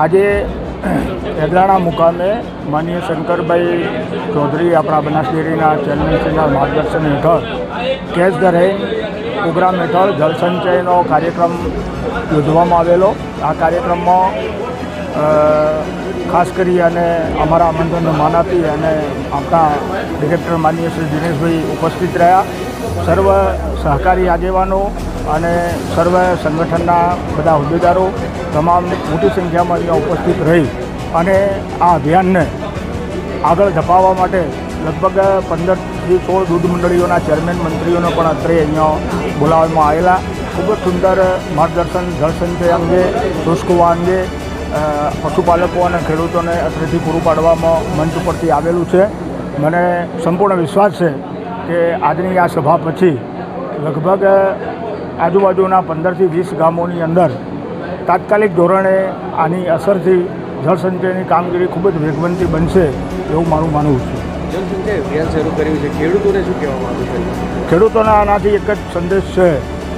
આજે એદરાણા મુકામે માનીય શંકરભાઈ ચૌધરી આપણા બનાસડેરીના ચેરમેનશ્રીના માર્ગદર્શન હેઠળ કેચ ધ રેન પ્રોગ્રામ હેઠળ જળસંચયનો કાર્યક્રમ યોજવામાં આવેલો. આ કાર્યક્રમમાં ખાસ કરી અને અમારા આમંત્રણને માન આપી અને આપણા ડિરેક્ટર માનીય શ્રી દિનેશભાઈ ઉપસ્થિત રહ્યા. સર્વ સહકારી આગેવાનો અને સર્વ સંગઠનના બધા હોદ્દેદારો તમામ મોટી સંખ્યામાં અહીંયા ઉપસ્થિત રહી અને આ અભિયાનને આગળ ધપાવવા માટે લગભગ પંદરથી સોળ દૂધ મંડળીઓના ચેરમેન મંત્રીઓને પણ અત્રે અહીંયા બોલાવવામાં આવેલા. ખૂબ જ સુંદર માર્ગદર્શન, જળસંચય અંગે શુષ્કવા અંગે પશુપાલકો અને ખેડૂતોને અત્રેથી પૂરું પાડવામાં મંચ ઉપરથી આવેલું છે. મને સંપૂર્ણ વિશ્વાસ છે કે આજની આ સભા પછી લગભગ આજુબાજુના પંદરથી વીસ ગામોની અંદર તાત્કાલિક ધોરણે આની અસરથી જળસંચયની કામગીરી ખૂબ જ વેગવંતી બનશે એવું મારું માનવું છે. જનસંખ્યા અભિયાન શરૂ કર્યું છે. ખેડૂતોને શું કહેવામાં છે? ખેડૂતોના આનાથી એક જ સંદેશ છે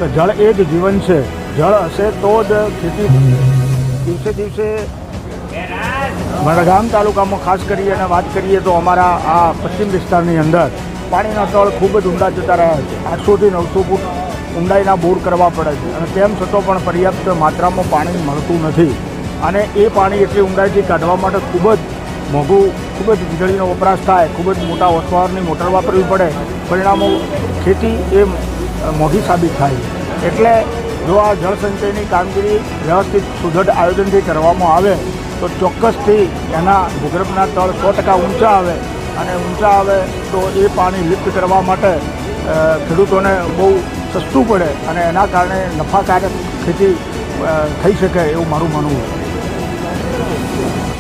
કે જળ એ જ જીવન છે. જળ હશે તો જ ખેતી દિવસે દિવસે વડગામ તાલુકામાં ખાસ કરી અને વાત કરીએ તો અમારા આ પશ્ચિમ વિસ્તારની અંદર પાણીના તળ ખૂબ જ ઊંડા જતા રહ્યા છે. આઠસોથી નવસો ફૂટ ઊંડાઈના બોર કરવા પડે છે. અને તેમ છતાં પણ પર્યાપ્ત માત્રામાં પાણી મળતું નથી. અને એ પાણી એટલી ઊંડાઈથી કાઢવા માટે ખૂબ જ મોંઘું, ખૂબ જ વીજળીનો વપરાશ થાય, ખૂબ જ મોટા વસવારની મોટર વાપરવી પડે. પરિણામો ખેતી એ મોંઘી સાબિત થાય. એટલે જો આ જળસંચયની કામગીરી વ્યવસ્થિત, સુદૃઢ આયોજનથી કરવામાં આવે, તો ચોક્કસથી એના ભૂગર્ભના તળ સો ટકા ઊંચા આવે. અને ઊંચા આવે તો એ પાણી લિફ્ટ કરવા માટે ખેડૂતોને બહુ સસ્તું પડે અને એના કારણે નફાકારક ખેતી થઈ શકે એવું મારું માનવું છે.